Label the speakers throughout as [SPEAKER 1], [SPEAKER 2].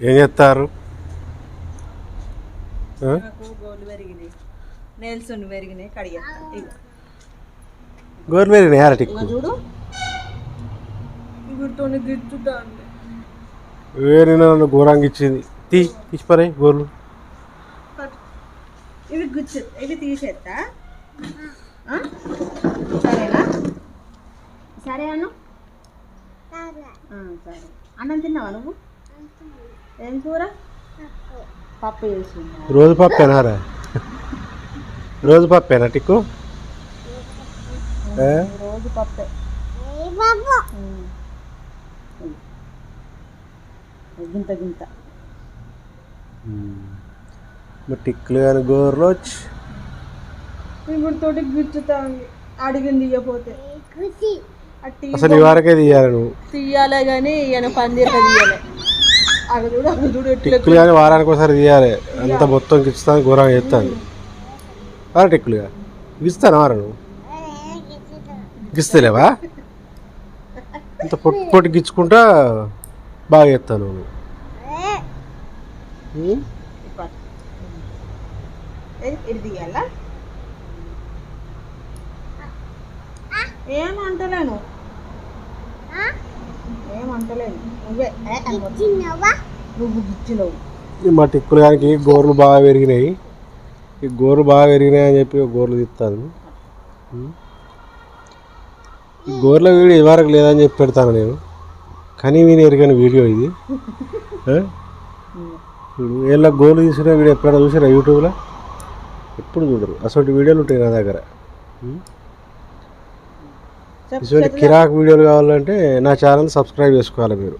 [SPEAKER 1] ఏం చేస్తారు?
[SPEAKER 2] గోళ్ళు పెరిగినాయి. ఇగో. చూడు.
[SPEAKER 1] వేరే నన్ను ఘోరంగా ఇచ్చింది. తీ తీసిపరే గోర్లు.
[SPEAKER 2] ఇవి గుచ్చు ఇవి తీసేస్తా? సరేనా? సరే అను ఆ, సరే. అన్నం తిన్నావా నువ్వు? ఏం కూర? పప్పు చేసిందా
[SPEAKER 1] రోజు పప్పేనారా రోజు పప్పేనా టిక్కు?
[SPEAKER 2] రోజు పప్పే. గింత గింత.
[SPEAKER 1] మరి టిక్కులు కానీ గోర్లు వచ్చి.
[SPEAKER 2] ఇగురితోటి గుచ్చుతా ఉంది. అడిగింది ఇవ్వపోతే
[SPEAKER 1] అసలు ఈ వారకే తీయాలి నువ్వు.
[SPEAKER 2] తీయాలే కానీ ఈయన పందిరిక తీయాలి అక్కడ చూడు అక్కడ చూడు ఎట్లా
[SPEAKER 1] టిక్కులు కానీ వారానికి ఒకసారి తీయాలి. అంత మొత్తం గిచ్చుతాను ఘోరంగా చేస్తాను వారా టిక్కులుగా గిస్తాను వారా నువ్వు? గిస్తలేవా? ఇంత పొట్టు పొట్టు గిచ్చుకుంటా బాగా చేస్తాను నువ్వు.
[SPEAKER 2] ఏమంటలేను? నువ్వే. నువ్వు గిచ్చినవు.
[SPEAKER 1] ఈ మా టిక్కులు కానీ గోర్లు బాగా పెరిగినాయి. ఈ గోర్లు బాగా పెరిగినాయి అని చెప్పి గోర్లు తీస్తాను? ఈ గోర్ల వీడియో ఇదివరకు లేదని చెప్పి పెడతాను నేను. కానీ నేను ఎరిగిన వీడియో ఇది. వీళ్ళ గోర్లు తీసుకునే వీడియో ఎప్పుడైనా చూసారా యూట్యూబ్లో? ఎప్పుడు చూడరు. అసలు వీడియోలు ఉంటాయి నా దగ్గర. ఇటువంటి కిరాక్ వీడియోలు కావాలంటే నా ఛానల్ సబ్స్క్రైబ్ చేసుకోవాలి మీరు.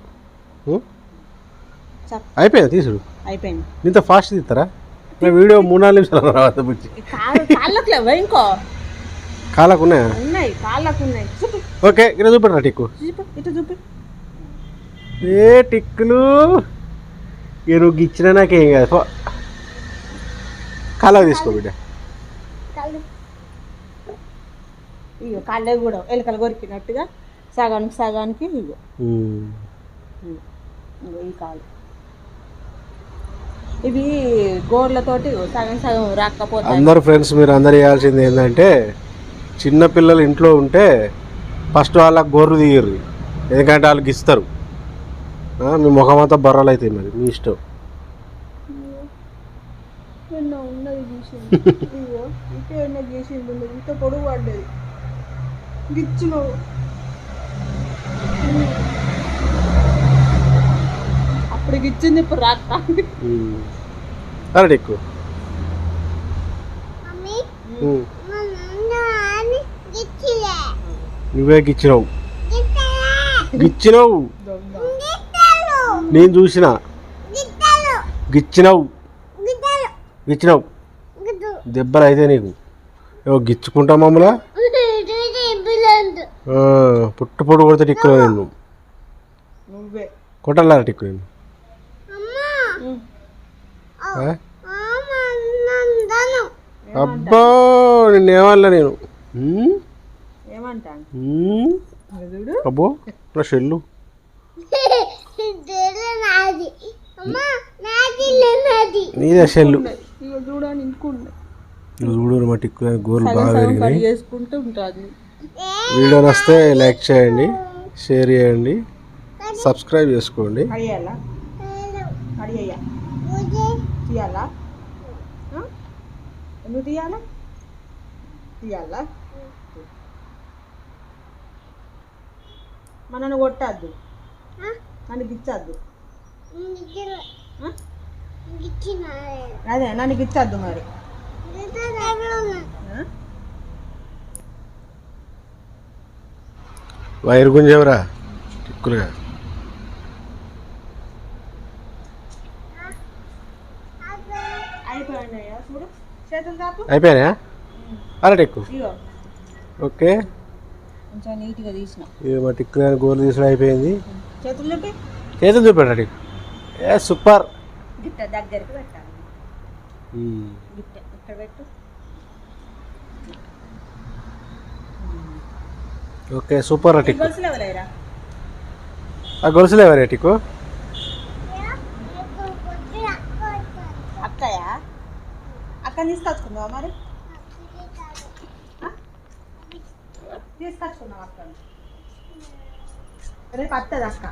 [SPEAKER 1] అయిపోయింది? తీసుడు.
[SPEAKER 2] అయిపోయింది.
[SPEAKER 1] ఇంత ఫాస్ట్ తీస్తారా? నా వీడియో మూడు నాలుగు నిమిషాలు
[SPEAKER 2] కాళ్ళకు లేవా ఇంకో?
[SPEAKER 1] కాలకు ఉన్నాయా?
[SPEAKER 2] ఉన్నాయి కాళ్ళకు ఉన్నాయి.
[SPEAKER 1] ఓకే ఇక్కడ చూపెట్టరా టిక్కు.
[SPEAKER 2] చూపి ఇటు చూపి.
[SPEAKER 1] ఏ టిక్కులు? నువ్వు గిచ్చినా నాకేం కాదు. కాలకు తీసుకో బిడ్డ.
[SPEAKER 2] ఇగో కాళ్ళే కూడా ఎలుకలు కొరికినట్టుగా సగానికి సగానికి. ఇగో. ఈ కాలు ఇవి గోర్లతోటి సగం సగం రాకపోతే
[SPEAKER 1] అందరు ఫ్రెండ్స్ మీరు అందరు చేయాల్సింది ఏంటంటే చిన్న పిల్లలు ఇంట్లో ఉంటే ఫస్ట్ వాళ్ళకి గొర్రు తీయరు ఎందుకంటే వాళ్ళు గిస్తారు. ఆ, మీ ముఖం అంతా బర్రలు అవుతాయి మరి మీ ఇష్టం.
[SPEAKER 2] ఉన్నది ఇంకే ఉన్నది ఇంత పొడుగు పడ్డది. గిచ్చును అప్పుడు గిచ్చింది ఇప్పుడు
[SPEAKER 1] ఉమ్. నువ్వే గిచ్చినావు. గిచ్చినావు. నేను చూసిన. గిచ్చినావు. గిచ్చినావు. దెబ్బలు అయితే నీకు. ఏవో గిచ్చుకుంటా మమ్మల్ని? ఆ, పుట్టు పొడు కొడితే టిక్కు నేను
[SPEAKER 2] నువ్వే.
[SPEAKER 1] కొట్టాలా టిక్కు నేను ఆ? అబ్బా నిన్నేమన్నా నేను. అబ్బో నా షెల్లు. నీదే. షెల్లు.
[SPEAKER 2] చూడని
[SPEAKER 1] నువ్వు చూడు మా టిక్కు గోర్లు బాగా పెరిగినాయి.
[SPEAKER 2] కట్ చేసుకుంటూ ఉంటుంది.
[SPEAKER 1] వీడియో నస్తే లైక్ చేయండి షేర్ చేయండి సబ్స్క్రైబ్ చేసుకోండి.
[SPEAKER 2] తీయాలా? ఎందుకు తీయాలా? తీయాలా? మన నన్ను కొట్టద్దు. నన్ను గిచ్చద్దు. అదే నన్ను గిచ్చద్దు మరి ఆ?
[SPEAKER 1] వైరు గుంజేవరా? టిక్కులుగా అలా టిక్కు
[SPEAKER 2] ఇగో.
[SPEAKER 1] ఓకే.
[SPEAKER 2] నీట్గా తీసిన.
[SPEAKER 1] మా టిక్కులు అని గోర్లు తీసుడు అయిపోయింది.
[SPEAKER 2] చేతులు
[SPEAKER 1] చూపెట్టా టిక్కు ఏ సూపర్.
[SPEAKER 2] దగ్గరికి పెట్టాలి. ఇక్కడ పెట్టు.
[SPEAKER 1] ఓకే సూపర్
[SPEAKER 2] ఎవరైరా
[SPEAKER 1] ఆ గొలుసులు ఎవరే టిక్కు
[SPEAKER 2] అక్కడ తీసుకొచ్చుకుందావా మరి? ఆ? తీసుకొచ్చుకుందాం అక్కడ రేపు వస్తుంది అక్క.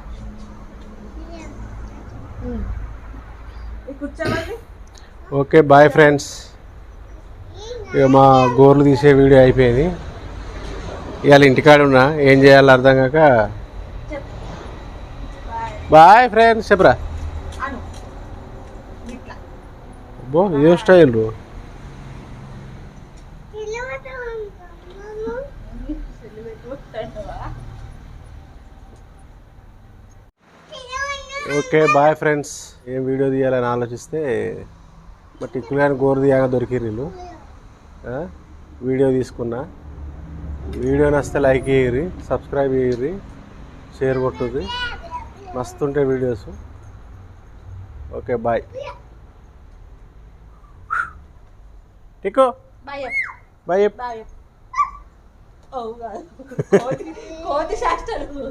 [SPEAKER 2] కూర్చోవాలి.
[SPEAKER 1] Okay bye friends. ఇక మా గోర్లు తీసే వీడియో అయిపోయింది. ఇవాళ ఇంటికాడ ఉన్నా. ఏం చేయాలో అర్థం కాక. బాయ్ ఫ్రెండ్స్ చెప్పరా? అబ్బో ఇదే స్టైల్. రో. Okay bye friends. ఏం వీడియో తీయాలని ఆలోచిస్తే బట్ ఇక్కడ గోరు తీయగా దొరికిరు వీళ్ళు. వీడియో తీసుకున్నా. వీడియో నచ్చితే లైక్ చేయరి సబ్స్క్రైబ్ చేయరి షేర్ కొట్టుది. మస్తు ఉంటాయి videos. Okay bye. టిక్కో.
[SPEAKER 2] Bye
[SPEAKER 1] bye
[SPEAKER 2] కోతి కోతి శాస్త్రాలు